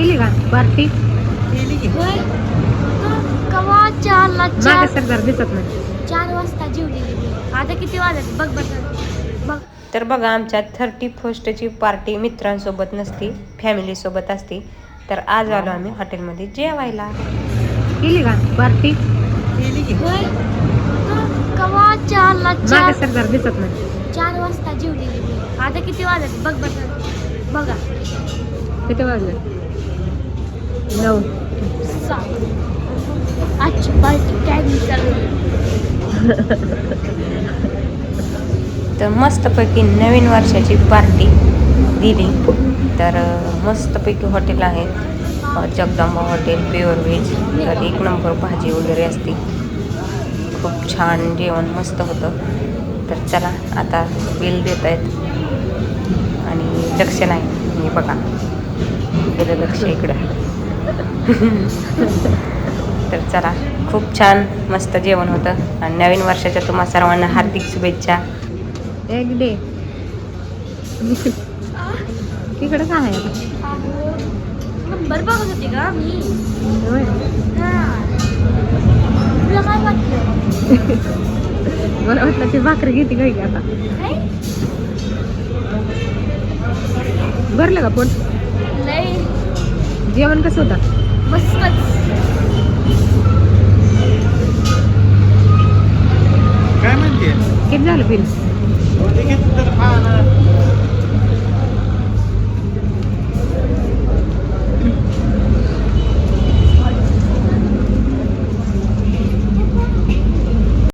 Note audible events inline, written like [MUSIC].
केली का? पार्टी कवा चारला मागे चार सरदार दिसत नाही. चार वाजता जेवलेली मी. आता किती वाजत बघ बघ बघ. तर बघा आमच्या थर्टी फर्स्टची पार्टी मित्रांसोबत नसती फॅमिलीसोबत असती. तर आज आलो आम्ही हॉटेलमध्ये जेवायला. केली का? पार्टी होय. कवा चारला मागे चार सरदार दिसत नाही. चार वाजता जेवलेली मी. आता किती वाजत बघ बघ बघा. किती वाजले? नऊ. आजची पार्टी कॅन्सल तर मस्तपैकी नवीन वर्षाची पार्टी दिली. तर मस्तपैकी हॉटेल आहे. जगदंबा हॉटेल प्युअर व्हेज तर एक नंबर भाजी वगैरे असते. खूप छान जेवण मस्त होतं. तर चला आता बिल देत आहेत आणि लक्ष नाही हे बघा. गेलं लक्ष इकडं. [LAUGHS] तर चला खूप छान मस्त जेवण होतं. आणि नवीन वर्षाच्या तुम्हा सर्वांना हार्दिक शुभेच्छा. एक डे. तिकडे काय आहे? आता? नंबर बघत होती का मी. होय. तुला काय वाटलं? मला वाटलं ती भाकरी घेते काय की आता? काय? भरलं का पोट? लय जेवण कसं होतं? मस्तच. काय म्हणते? किती झालं बिल?